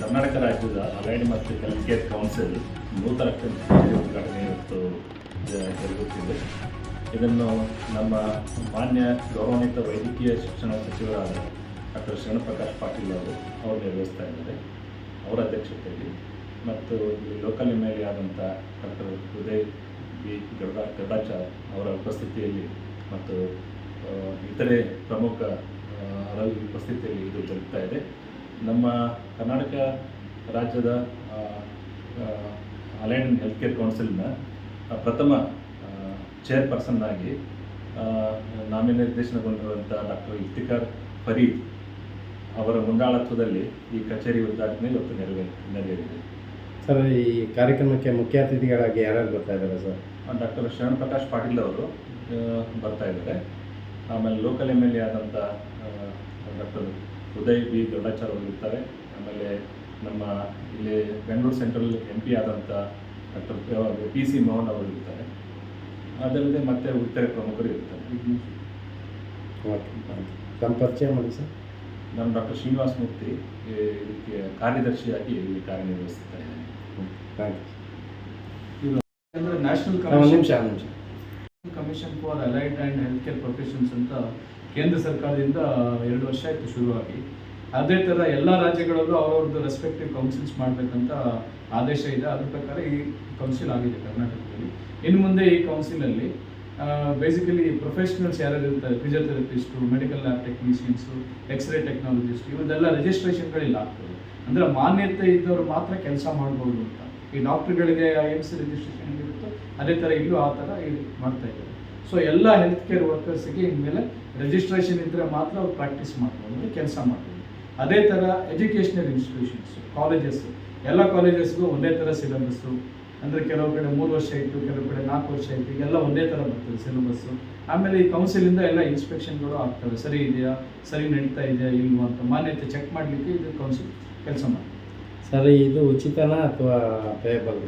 ಕರ್ನಾಟಕ ರಾಜ್ಯದ ಅಲೈಡ್ ಮತ್ತು health council ನೂತನ ಉದ್ಘಾಟನೆ ಇವತ್ತು ಜರುಗುತ್ತಿದೆ. ಇದನ್ನು ನಮ್ಮ ಮಾನ್ಯ ಗೌರವಾನ್ವಿತ ವೈದ್ಯಕೀಯ ಶಿಕ್ಷಣ ಸಚಿವರಾದ ಡಾಕ್ಟರ್ ಶರಣಪ್ರಕಾಶ್ ಪಾಟೀಲ್ ಅವರು ಅವರು ನಿರ್ವಹಿಸ್ತಾ ಇದ್ದಾರೆ, ಅವರ ಅಧ್ಯಕ್ಷತೆಯಲ್ಲಿ. ಮತ್ತು ಲೋಕಲ್ ಎಂ ಎಲ್ ಆದಂಥ ಡಾಕ್ಟರ್ ಉದಯ್ ಬಿ. ಗರುಡ ಗಡಾಚಾರ್ ಅವರ ಉಪಸ್ಥಿತಿಯಲ್ಲಿ ಮತ್ತು ಇತರೆ ಪ್ರಮುಖ ಅವರ ಉಪಸ್ಥಿತಿಯಲ್ಲಿ ಇದು ಜರುಗ್ತಾ ಇದೆ. ನಮ್ಮ ಕರ್ನಾಟಕ ರಾಜ್ಯದ ಅಲೈನ್ ಹೆಲ್ತ್ ಕೇರ್ ಕೌನ್ಸಿಲ್ನ ಪ್ರಥಮ ಚೇರ್ಪರ್ಸನ್ ಆಗಿ ನಾಮನಿರ್ದೇಶನಗೊಂಡಿರುವಂಥ ಡಾಕ್ಟರ್ ಇಫ್ತಿಕಾರ್ ಫರೀದ್ ಅವರ ಮುಂದಾಳತ್ವದಲ್ಲಿ ಈ ಕಚೇರಿ ಉದ್ಘಾಟನೆ ಇವತ್ತು ನೆರವೇ ನೆರವೇರಿದೆ. ಸರ್ ಈ ಕಾರ್ಯಕ್ರಮಕ್ಕೆ ಮುಖ್ಯ ಅತಿಥಿಗಳಾಗಿ ಯಾರ್ಯಾರು ಬರ್ತಾ ಇದ್ದಾರೆ ಸರ್? ಡಾಕ್ಟರ್ ಶರಣ್ ಪ್ರಕಾಶ್ ಪಾಟೀಲ್ ಅವರು ಬರ್ತಾ ಇದ್ದಾರೆ. ಆಮೇಲೆ ಲೋಕಲ್ ಎಂ ಎಲ್ ಎ ಆದಂಥ ಉದಯ್ ಬಿ ದೊಡ್ಡಾಚಾರ್ ಅವರು ಇರ್ತಾರೆ ಆಮೇಲೆ ನಮ್ಮ ಇಲ್ಲಿ ಬೆಂಗಳೂರು ಸೆಂಟ್ರಲ್ ಎಂ ಪಿ ಆದಂಥ ಡಾಕ್ಟರ್ ಪಿ ಸಿ ಮೋಹನ್ ಅವರು ಇರ್ತಾರೆ. ಅದಲ್ಲದೆ ಮತ್ತೆ ಉತ್ತರ ಪ್ರಮುಖರು ಇರ್ತಾರೆ. ನಮ್ಮ ತಮ್ಮ ಪರಿಚಯ ಮಾಡಿ ಸರ್. ನಾನು ಡಾಕ್ಟರ್ ಶ್ರೀನಿವಾಸ ಮೂರ್ತಿ ಈ ಇದಕ್ಕೆ ಕಾರ್ಯದರ್ಶಿಯಾಗಿ ಇಲ್ಲಿ ಕಾರ್ಯನಿರ್ವಹಿಸ್ತಾ ಇದ್ದೇನೆ. National commission for allied and health care professions ಅಂತ ಕೇಂದ್ರ ಸರ್ಕಾರದಿಂದ ಎರಡು ವರ್ಷ ಆಯಿತು ಶುರುವಾಗಿ. ಅದೇ ಥರ ಎಲ್ಲ ರಾಜ್ಯಗಳಲ್ಲೂ ಅವ್ರವ್ರದ್ದು ರೆಸ್ಪೆಕ್ಟಿವ್ ಕೌನ್ಸಿಲ್ಸ್ ಮಾಡಬೇಕಂತ ಆದೇಶ ಇದೆ. ಅದ್ರ ಪ್ರಕಾರ ಈ ಕೌನ್ಸಿಲ್ ಆಗಿದೆ ಕರ್ನಾಟಕದಲ್ಲಿ. ಇನ್ನು ಮುಂದೆ ಈ ಕೌನ್ಸಿಲಲ್ಲಿ ಬೇಸಿಕಲಿ ಪ್ರೊಫೆಷನಲ್ಸ್ ಯಾರ್ಯಾರು ಇರ್ತಾರೆ physiotherapist medical lab technicians X ray technologist ಇವರೆಲ್ಲ ರಿಜಿಸ್ಟ್ರೇಷನ್ಗಳಿಲ್ಲ ಆಗ್ತದೆ. ಅಂದರೆ ಮಾನ್ಯತೆ ಇದ್ದವರು ಮಾತ್ರ ಕೆಲಸ ಮಾಡ್ಬೋದು ಅಂತ. ಈ ಡಾಕ್ಟ್ರುಗಳಿಗೆ ಐ ಎಂ ಸಿ ರಿಜಿಸ್ಟ್ರೇಷನ್ ಇರುತ್ತೋ ಅದೇ ಥರ ಇಲ್ಲೂ ಆ ಥರ ಮಾಡ್ತಾ ಇದ್ದಾರೆ. ಸೊ ಎಲ್ಲ ಹೆಲ್ತ್ ಕೇರ್ ವರ್ಕರ್ಸಿಗೆ ಇನ್ಮೇಲೆ ರಿಜಿಸ್ಟ್ರೇಷನ್ ಇದ್ದರೆ ಮಾತ್ರ ಅವ್ರು ಪ್ರಾಕ್ಟೀಸ್ ಮಾಡ್ಕೊಂಡು ಕೆಲಸ ಮಾಡ್ಬೋದು. ಅದೇ ಥರ ಎಜುಕೇಷನಲ್ ಇನ್ಸ್ಟಿಟ್ಯೂಷನ್ಸ್ ಕಾಲೇಜಸ್ ಎಲ್ಲ ಕಾಲೇಜಸ್ಗೂ ಒಂದೇ ಥರ ಸಿಲೆಬಸ್ಸು ಅಂದರೆ ಕೆಲವು ಕಡೆ ಮೂರು ವರ್ಷ ಇತ್ತು, ಕೆಲವು ಕಡೆ ನಾಲ್ಕು ವರ್ಷ ಇತ್ತು ಎಲ್ಲ ಒಂದೇ ಥರ ಬರ್ತದೆ ಸಿಲೆಬಸ್ಸು ಆಮೇಲೆ ಈ ಕೌನ್ಸಿಲಿಂದ ಎಲ್ಲ ಇನ್ಸ್ಪೆಕ್ಷನ್ಗಳು ಆಗ್ತವೆ. ಸರಿ ಇದೆಯಾ? ಸರಿ ನಡೀತಾ ಇದೆಯಾ? ಇಲ್ವಾ ಅಂತ ಮಾನ್ಯತೆ ಚೆಕ್ ಮಾಡಲಿಕ್ಕೆ ಇದು ಕೌನ್ಸಿಲ್ ಕೆಲಸ ಮಾಡ್ತದೆ. ಸರಿ, ಇದು ಉಚಿತನಾ ಅಥವಾ ಪೇಯಬಲ್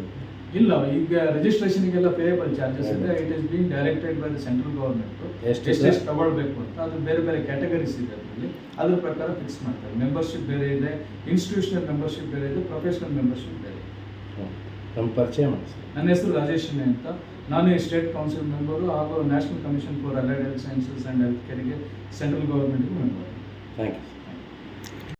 ಇಲ್ಲ ಈಗ ರಿಜಿಸ್ಟ್ರೇಷನ್ಗೆಲ್ಲ ಪೇಯಬಲ್ ಚಾರ್ಜಸ್ ಇದೆ. It is been directed by the central government ಎಷ್ಟು ಎಷ್ಟೆಷ್ಟು ತಗೊಳ್ಬೇಕು ಅಂತ. ಅದು ಬೇರೆ ಬೇರೆ ಕ್ಯಾಟಗರೀಸ್ ಇದೆ ಅದರಲ್ಲಿ. ಅದ್ರ ಪ್ರಕಾರ ಫಿಕ್ಸ್ ಮಾಡ್ತಾರೆ. ಮೆಂಬರ್ಶಿಪ್ ಬೇರೆ ಇದೆ. ಇನ್ಸ್ಟಿಟ್ಯೂಷನಲ್ ಮೆಂಬರ್ಶಿಪ್ ಬೇರೆ ಇದೆ. ಪ್ರೊಫೆಷನಲ್ ಮೆಂಬರ್ಶಿಪ್ ಬೇರೆ ನಮ್ಮ ಪರಿಚಯ ನನ್ನ ಹೆಸರು ರಾಜೇಶ್ ಅಂತ. ನಾನು ಸ್ಟೇಟ್ ಕೌನ್ಸಿಲ್ ಮೆಂಬರು ಹಾಗೂ national commission for allied health sciences and health ಕೇರಿಗೆ central ಗೌರ್ಮೆಂಟ್ಗೂ ಮೆಂಬರ್ ಥ್ಯಾಂಕ್ ಯು